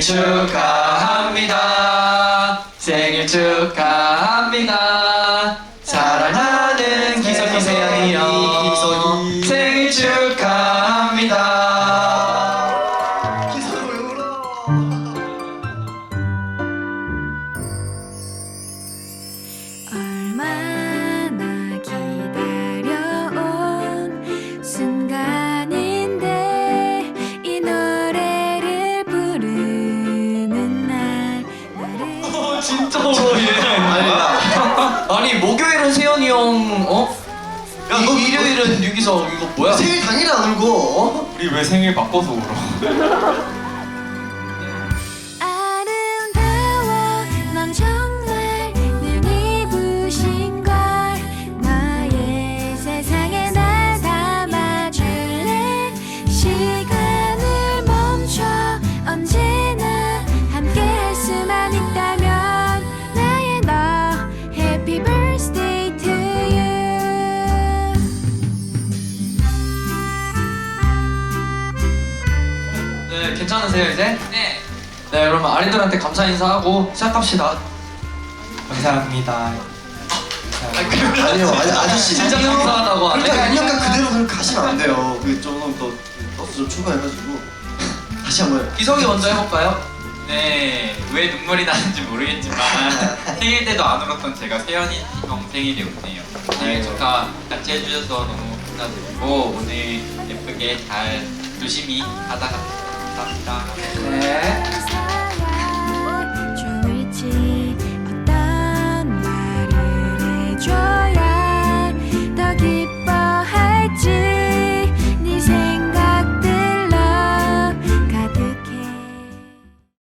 생일 축하합니다. 생일 축하합니다. 진짜 어려워 아니다. 아니 목요일은 세연이 형 어? 야, 이- 너 일요일은 유기석 이거 뭐야? 생일 당일에 안 울고. 어? 우리 왜 생일 바꿔서 울어? 네 괜찮으세요 이제? 네. 네 여러분 아린들한테 감사 인사하고 시작합시다. 감사합니다. 아니요, 아니, 아저씨. 진짜 감사하다고 하네. 그러니까 인형과 그대로 그냥 가시면 안 돼요. 그 조금 더 버스 좀 추가해가지고 다시 한번. 기석이 먼저 해볼까요? 네, 왜 눈물이 나는지 모르겠지만 생일 때도 안 울었던 제가 세연이 형 생일에 웃네요. 생일 축하 같이 해주셔서 너무 감사드리고 오늘 예쁘게 잘 조심히 하다가 감사합니다. 네.